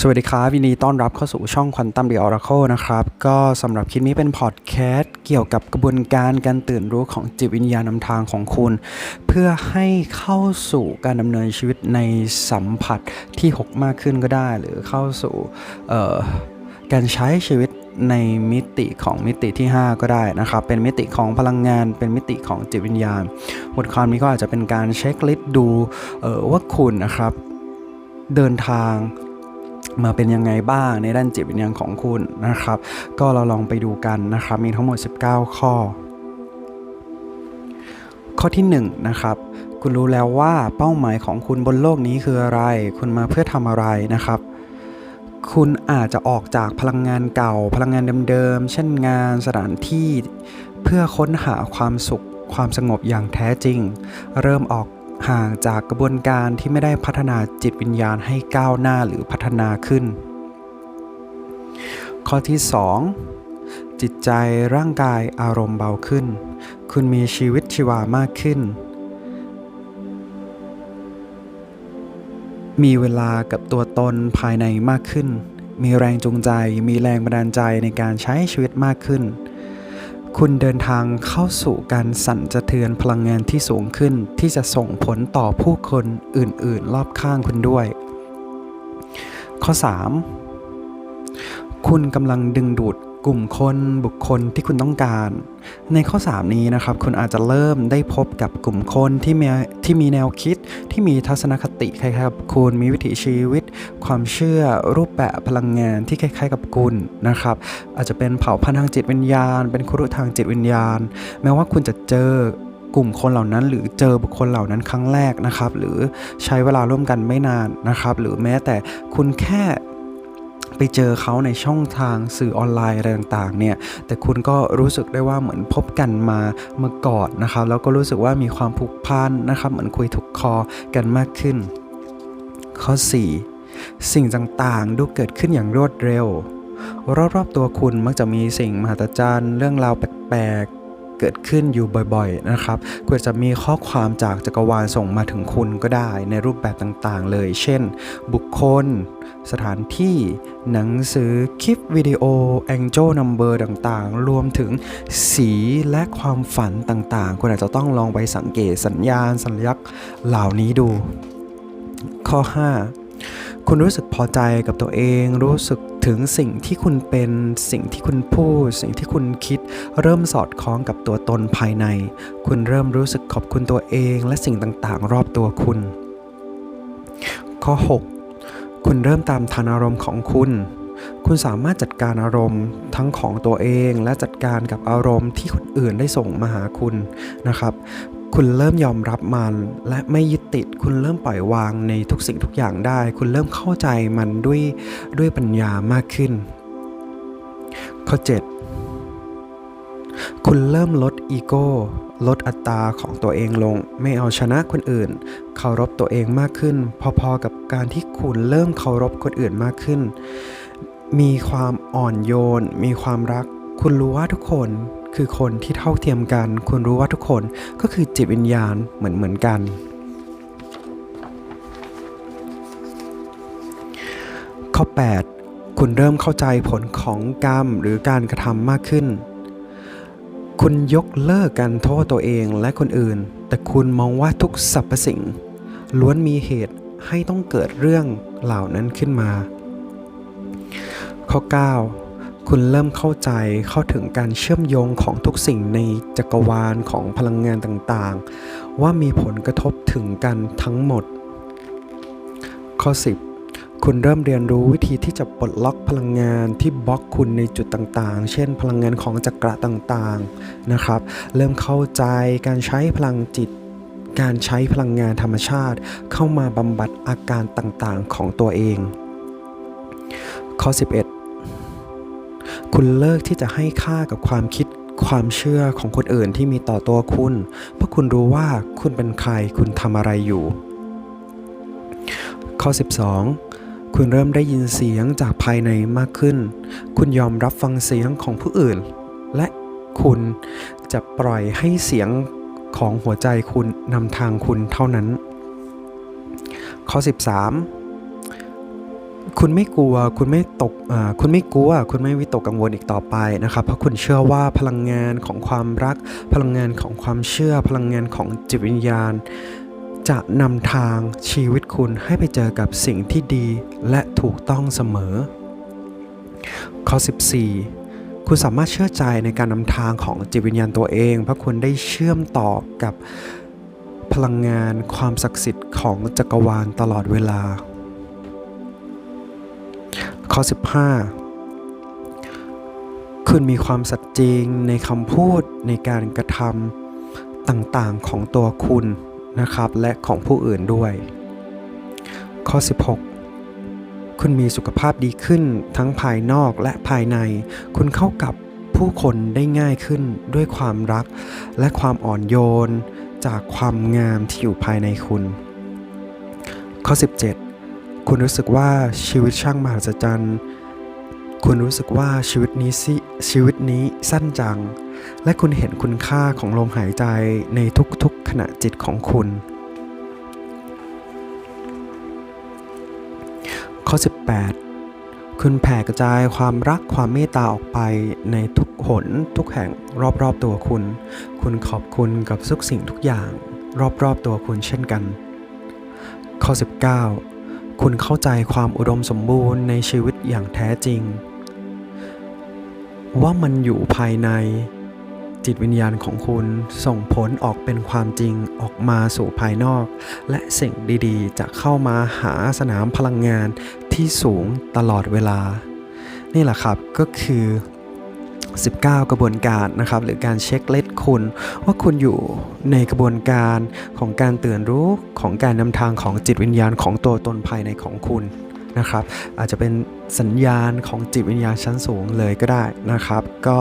สวัสดีครับยินดีต้อนรับเข้าสู่ช่อง Quantum The Oracle นะครับ ก็สำหรับคลิปนี้เป็นพอดแคสต์เกี่ยวกับกระบวนการการตื่นรู้ของจิตวิญญาณนำทางของคุณ เพื่อให้เข้าสู่การดำเนินชีวิตในสัมผัสที่ 6 มากขึ้นก็ได้ หรือเข้าสู่การใช้ชีวิตในมิติของมิติที่ 5 ก็ได้นะครับ เป็นมิติของพลังงาน เป็นมิติของจิตวิญญาณ บทความนี้ก็อาจจะเป็นการเช็คลิสต์ดูว่าคุณนะครับเดินทาง มาเป็นยังไงบ้างในด้านจิตวิญญาณของคุณนะครับ ก็เราลองไปดูกันนะครับ มีทั้งหมด 19 ข้อ ข้อที่1นะครับคุณรู้แล้วว่าเป้าหมายของคุณบนโลกนี้คืออะไร คุณมาเพื่อทำอะไรนะครับ คุณอาจจะออกจากพลังงานเก่า พลังงานเดิมๆ เช่นงานสถานที่ เพื่อค้นหาความสุขความสงบอย่างแท้จริง เริ่มออก ห่างจากกระบวนการที่ไม่ได้พัฒนาจิตวิญญาณให้ก้าวหน้าหรือพัฒนาขึ้น ข้อที่ 2 จิตใจร่างกายอารมณ์เบาขึ้น คุณมีชีวิตชีวามากขึ้น มีเวลากับตัวตนภายในมากขึ้น มีแรงจูงใจ มีแรงบันดาลใจในการใช้ชีวิตมากขึ้น คุณเดินทางเข้าสู่การสั่นสะเทือนพลังงานที่สูงขึ้น ที่จะส่งผลต่อผู้คนอื่นๆ รอบข้างคุณด้วย ข้อ 3 คุณกำลังดึงดูด กลุ่มคนบุคคลที่คุณต้องการ ในข้อ 3 นี้นะครับ คุณอาจจะเริ่มได้พบกับกลุ่มคนที่มีที่มีแนวคิด ที่มีทัศนคติคล้ายๆกับคุณมีวิถีชีวิต ความเชื่อรูปแบบพลังงานที่คล้ายๆกับคุณนะครับ อาจจะเป็นเผ่าพันธุ์ทางจิตวิญญาณ เป็นครุทางจิตวิญญาณ แม้ว่าคุณจะเจอกลุ่มคนเหล่านั้นหรือเจอบุคคลเหล่านั้นครั้งแรกนะครับ หรือใช้เวลาร่วมกันไม่นานนะครับ หรือแม้แต่คุณแค่ ไปเจอเขาในช่องทางสื่อออนไลน์อะไรต่างๆเนี่ยแต่คุณก็รู้สึกได้ว่าเหมือนพบกันมาเมื่อก่อนนะครับแล้วก็รู้สึกว่ามีความผูกพันนะครับเหมือนคุยถูกคอกันมากขึ้น ข้อ 4 สิ่งต่างๆ ดูเกิดขึ้นอย่างรวดเร็ว รอบๆตัวคุณมักจะมีสิ่งมหัศจรรย์เรื่องราวแปลกๆ กิดขึ้นอยู่บ่อยๆนะครับคุณจะมีข้อความจากจักรวาลส่งมาถึงคุณก็ได้ในรูปแบบต่างๆ เลย เช่น บุคคล สถานที่ หนังสือ คลิปวิดีโอ Angel Number ต่างๆ รวมถึงสีและความฝันต่างๆ คุณอาจจะต้องลองไปสังเกตสัญญาณ สัญลักษณ์เหล่านี้ดู ข้อ 5 คุณรู้สึกพอใจกับตัวเอง รู้สึก ถึงสิ่งที่คุณเป็นสิ่งที่คุณพูด สิ่งที่คุณคิด เริ่มสอดคล้องกับตัวตนภายใน คุณเริ่มรู้สึกขอบคุณตัวเอง และสิ่งต่างๆ รอบตัวคุณ ข้อ 6 คุณเริ่มตามทันอารมณ์ของคุณ คุณสามารถจัดการอารมณ์ทั้งของตัวเองและจัดการกับอารมณ์ที่คนอื่นได้ส่งมาหาคุณนะครับ คุณเริ่มยอมรับมัน และไม่ยึดติด คุณเริ่มปล่อยวางในทุกสิ่งทุกอย่างได้ คุณเริ่มเข้าใจมันด้วยด้วยปัญญามากขึ้น ข้อ 7 คุณเริ่มลดอีโก้ลดอัตราของตัวเองลง ไม่เอาชนะคนอื่น เคารพตัวเองมากขึ้น พอๆกับการที่คุณเริ่มเคารพคนอื่นมากขึ้น มีความอ่อนโยน มีความรัก คุณรู้ว่าทุกคน คือคนที่เท่าเทียมกัน คุณรู้ว่าทุกคนก็คือจิตวิญญาณเหมือนเหมือนกัน ข้อ 8 คุณเริ่มเข้าใจผลของกรรมหรือการกระทำมากขึ้น คุณยกเลิกการโทษตัวเองและคนอื่น แต่คุณมองว่าทุกสรรพสิ่ง ล้วนมีเหตุให้ต้องเกิดเรื่องเหล่านั้นขึ้นมา ข้อ 9 คุณเริ่มเข้าใจเข้าถึงการเชื่อมโยงของทุกสิ่งในจักรวาลของพลังงานต่างๆ ว่ามีผลกระทบถึงกันทั้งหมด ข้อ 10 คุณเริ่มเรียนรู้วิธีที่จะปลดล็อกพลังงานที่บล็อกคุณในจุดต่างๆ เช่น พลังงานของจักระต่างๆนะครับ เริ่มเข้าใจการใช้พลังจิต การใช้พลังงานธรรมชาติ เข้ามาบำบัดอาการต่างๆของตัวเอง ข้อ 11 คุณเลิกที่จะให้ค่ากับความคิดความเชื่อของคนอื่นที่มีต่อตัวคุณ เพราะคุณรู้ว่าคุณเป็นใครคุณทำอะไรอยู่ ข้อ 12 คุณเริ่มได้ยินเสียงจากภายในมากขึ้น คุณยอมรับฟังเสียงของผู้อื่น และคุณจะปล่อยให้เสียงของหัวใจคุณนำทางคุณเท่านั้น ข้อ 13 คุณไม่กลัว คุณไม่ตกคุณไม่กลัว คุณไม่วิตกกังวลอีกต่อไปนะครับ เพราะคุณเชื่อว่าพลังงานของความรัก พลังงานของความเชื่อ พลังงานของจิตวิญญาณ จะนำทางชีวิตคุณให้ไปเจอกับสิ่งที่ดีและถูกต้องเสมอ ข้อ 14 คุณสามารถเชื่อใจในการนำทางของจิตวิญญาณตัวเอง เพราะคุณได้เชื่อมต่อกับพลังงานความศักดิ์สิทธิ์ของจักรวาลตลอดเวลา ข้อ 15 คุณมีความสัตย์จริงในคำพูดในการกระทำต่างๆของตัวคุณนะครับ และของผู้อื่นด้วย ข้อ 16คุณมีสุขภาพดีขึ้นทั้งภายนอกและภายใน คุณเข้ากับผู้คนได้ง่ายขึ้นด้วยความรัก และความอ่อนโยน จากความงามที่อยู่ภายในคุณ ข้อ 17 คุณรู้สึกว่าชีวิตช่างมหัศจรรย์ คุณรู้สึกว่าชีวิตนี้สิชีวิตนี้สั้นจัง และคุณเห็นคุณค่าของลมหายใจในทุกๆขณะจิตของคุณ ข้อ 18 คุณแผ่กระจายความรักความเมตตาออกไปในทุกหนทุกแห่งรอบๆตัวคุณ คุณขอบคุณกับทุกสิ่งทุกอย่าง รอบๆตัวคุณเช่นกัน ข้อ 19 คุณเข้าใจความอุดมสมบูรณ์ในชีวิตอย่างแท้จริง ว่ามันอยู่ภายในจิตวิญญาณของคุณส่งผลออกเป็นความจริงออกมาสู่ภายนอก และสิ่งดีๆ จะเข้ามาหาสนามพลังงานที่สูงตลอดเวลา นี่แหละครับก็คือ 19 กระบวนการนะครับหรือการเช็คเลตคุณ ว่าคุณอยู่ในกระบวนการของการตื่นรู้ของการนำทางของจิตวิญญาณของตัวตนภายในของคุณนะครับอาจจะเป็นสัญญาณของจิตวิญญาณชั้นสูงเลยก็ได้นะครับ ก็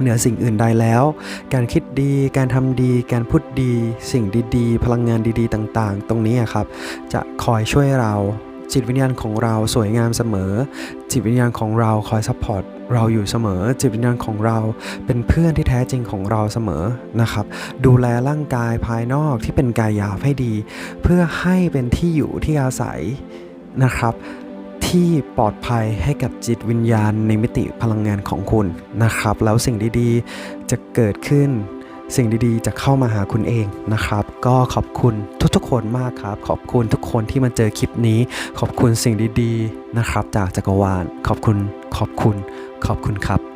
เหนือสิ่งอื่นใดแล้ว การคิดดี การทำดี การพูดดี สิ่งดีๆ พลังงานดีๆ ต่างๆ ตรงนี้ครับ จะคอยช่วยเรา จิตวิญญาณของเราสวยงามเสมอ จิตวิญญาณของเราคอยซัพพอร์ตเราอยู่เสมอ จิตวิญญาณของเราเป็นเพื่อนที่แท้จริงของเราเสมอนะครับ ดูแลร่างกายภายนอกที่เป็นกายหยาบให้ดี เพื่อให้เป็นที่อยู่ที่อาศัยนะครับที่ปลอดภัยให้กับจิตวิญญาณในมิติพลังงานของคุณนะครับ แล้วสิ่งดีๆ จะเกิดขึ้น สิ่งดีๆ จะเข้ามาหาคุณเองนะครับ ก็ขอบคุณทุกๆ คนมากครับ ขอบคุณทุกคนที่มาเจอคลิปนี้ ขอบคุณสิ่งดีๆ นะครับ จากจักรวาลขอบคุณขอบคุณ ขอบคุณครับ